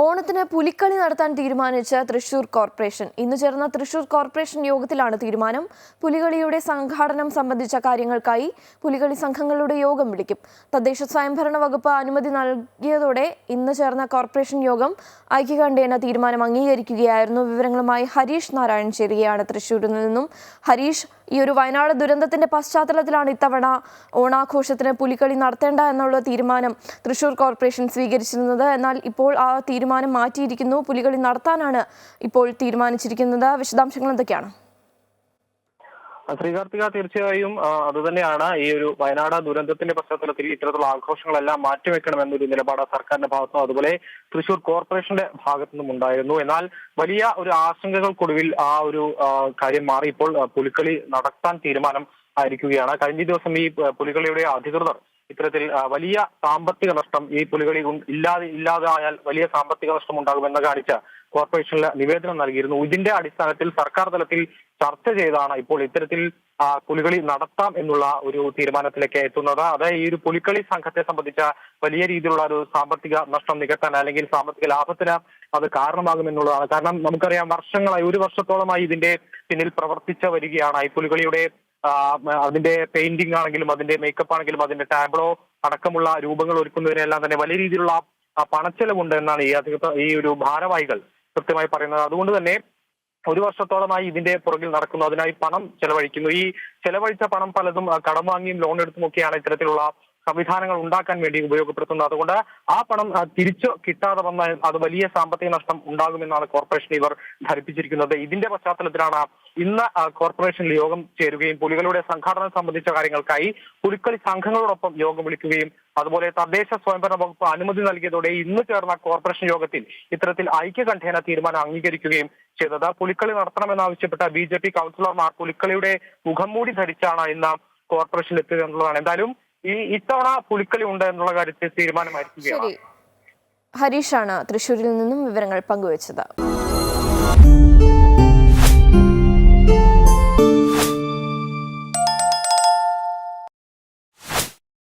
ഓണത്തിന് പുലിക്കളി നടത്താൻ തീരുമാനിച്ച തൃശൂർ കോർപ്പറേഷൻ. ഇന്ന് ചേർന്ന തൃശൂർ കോർപ്പറേഷൻ യോഗത്തിലാണ് തീരുമാനം. പുലികളിയുടെ സംഘാടനം സംബന്ധിച്ച കാര്യങ്ങൾക്കായി പുലികളി സംഘങ്ങളുടെ യോഗം വിളിക്കും. തദ്ദേശ സ്വയംഭരണ വകുപ്പ് അനുമതി നൽകിയതോടെ ഇന്ന് ചേർന്ന കോർപ്പറേഷൻ യോഗം ഐക്യകണ്ഠേന തീരുമാനം അംഗീകരിക്കുകയായിരുന്നു. വിവരങ്ങളുമായി ഹരീഷ് നാരായൺ ചേരുകയാണ് തൃശൂരിൽ നിന്നും. ഹരീഷ് ഈ ഒരു വയനാട് ദുരന്തത്തിന്റെ പശ്ചാത്തലത്തിലാണ് ഇത്തവണ ഓണാഘോഷത്തിന് പുലിക്കളി നടത്തേണ്ട എന്നുള്ള തീരുമാനം തൃശൂർ കോർപ്പറേഷൻ സ്വീകരിച്ചിരുന്നത്. എന്നാൽ ഇപ്പോൾ ആ തീരുമാനം മാറ്റിയിരിക്കുന്നു. പുലികളി നടത്താനാണ് ഇപ്പോൾ തീരുമാനിച്ചിരിക്കുന്നത്. വിശദാംശങ്ങൾ എന്തൊക്കെയാണ്? ശ്രീകാർത്തിക തീർച്ചയായും അത് തന്നെയാണ് ഈ ഒരു വയനാട് ദുരന്തത്തിന്റെ പശ്ചാത്തലത്തിൽ ഇത്തരത്തിലുള്ള ആഘോഷങ്ങളെല്ലാം മാറ്റിവെക്കണമെന്നൊരു നിലപാട് സർക്കാരിന്റെ ഭാഗത്തു നിന്നും അതുപോലെ തൃശൂർ കോർപ്പറേഷന്റെ ഭാഗത്തു നിന്നും ഉണ്ടായിരുന്നു. എന്നാൽ വലിയ ഒരു ആശങ്കകൾക്കൊടുവിൽ ആ ഒരു കാര്യം മാറി. ഇപ്പോൾ പുലിക്കളി നടത്താൻ തീരുമാനം ആയിരിക്കുകയാണ്. കഴിഞ്ഞ ദിവസം ഈ പുലികളിയുടെ അധികൃതർ ഇത്തരത്തിൽ വലിയ സാമ്പത്തിക നഷ്ടം ഈ പുലികളി ഇല്ലാതെ ഇല്ലാതെ ആയാൽ വലിയ സാമ്പത്തിക നഷ്ടം ഉണ്ടാകുമെന്ന് കാണിച്ച കോർപ്പറേഷനിൽ നിവേദനം നൽകിയിരുന്നു. ഇതിന്റെ അടിസ്ഥാനത്തിൽ സർക്കാർ തലത്തിൽ ചർച്ച ചെയ്താണ് ഇപ്പോൾ ഇത്തരത്തിൽ പുലികളി നടത്താം എന്നുള്ള ഒരു തീരുമാനത്തിലേക്ക് എത്തുന്നത്. അതായത് ഈ ഒരു പുലിക്കളി സംഘത്തെ സംബന്ധിച്ച വലിയ രീതിയിലുള്ള ഒരു സാമ്പത്തിക നഷ്ടം നികത്താൻ അല്ലെങ്കിൽ സാമ്പത്തിക ലാഭത്തിന് അത് കാരണമാകുമെന്നുള്ളതാണ് കാരണം നമുക്കറിയാം വർഷങ്ങളായി ഒരു വർഷത്തോളമായി ഇതിന്റെ പിന്നിൽ പ്രവർത്തിച്ച വരികയാണ്. ഈ പുലികളിയുടെ അതിന്റെ പെയിന്റിംഗ് ആണെങ്കിലും അതിന്റെ മേക്കപ്പ് ആണെങ്കിലും അതിന്റെ ടാബ്ലോ അടക്കമുള്ള രൂപങ്ങൾ ഒരുക്കുന്നതിനെല്ലാം തന്നെ വലിയ രീതിയിലുള്ള പണച്ചെലവുണ്ട് എന്നാണ് ഈ അധികൃതർ ഈ ഒരു ഭാരവാഹികൾ കൃത്യമായി പറയുന്നത്. അതുകൊണ്ട് തന്നെ ഒരു വർഷത്തോളമായി ഇതിന്റെ പുറകിൽ നടക്കുന്നു. അതിനായി പണം ചെലവഴിക്കുന്നു. ഈ ചെലവഴിച്ച പണം പലതും കടം വാങ്ങിയും ലോൺ എടുത്തുമൊക്കെയാണ് ഇത്തരത്തിലുള്ള സംവിധാനങ്ങൾ ഉണ്ടാക്കാൻ വേണ്ടി ഉപയോഗപ്പെടുത്തുന്നത്. അതുകൊണ്ട് ആ പണം തിരിച്ചു കിട്ടാതെ വന്നാൽ അത് വലിയ സാമ്പത്തിക നഷ്ടം ഉണ്ടാകുമെന്നാണ് കോർപ്പറേഷൻ ഇവർ ധരിപ്പിച്ചിരിക്കുന്നത്. ഇതിന്റെ പശ്ചാത്തലത്തിലാണ് ഇന്ന് കോർപ്പറേഷനിൽ യോഗം ചേരുകയും പുലികളുടെ സംഘാടനം സംബന്ധിച്ച കാര്യങ്ങൾക്കായി പുലിക്കളി സംഘങ്ങളോടൊപ്പം യോഗം വിളിക്കുകയും അതുപോലെ തദ്ദേശ സ്വയംഭരണ വകുപ്പ് അനുമതി നൽകിയതോടെ ഇന്ന് ചേർന്ന കോർപ്പറേഷൻ യോഗത്തിൽ ഇത്തരത്തിൽ ഐക്യകണ്ഠേന തീരുമാനം അംഗീകരിക്കുകയും ചെയ്തത്. പുലിക്കളി നടത്തണമെന്നാവശ്യപ്പെട്ട ബി ജെ പി കൗൺസിലർമാർ പുലിക്കളിയുടെ മുഖംമൂടി ധരിച്ചാണ് ഇന്ന് കോർപ്പറേഷനിൽ എത്തുക എന്നുള്ളതാണ്. എന്തായാലും ഈ ഇത്തവണ പുലിക്കളി ഉണ്ട് എന്നുള്ള കാര്യത്തിൽ തീരുമാനമായിരിക്കുകയാണ്. ഹരീഷാണ് തൃശൂരിൽ നിന്നും വിവരങ്ങൾ പങ്കുവച്ചത്.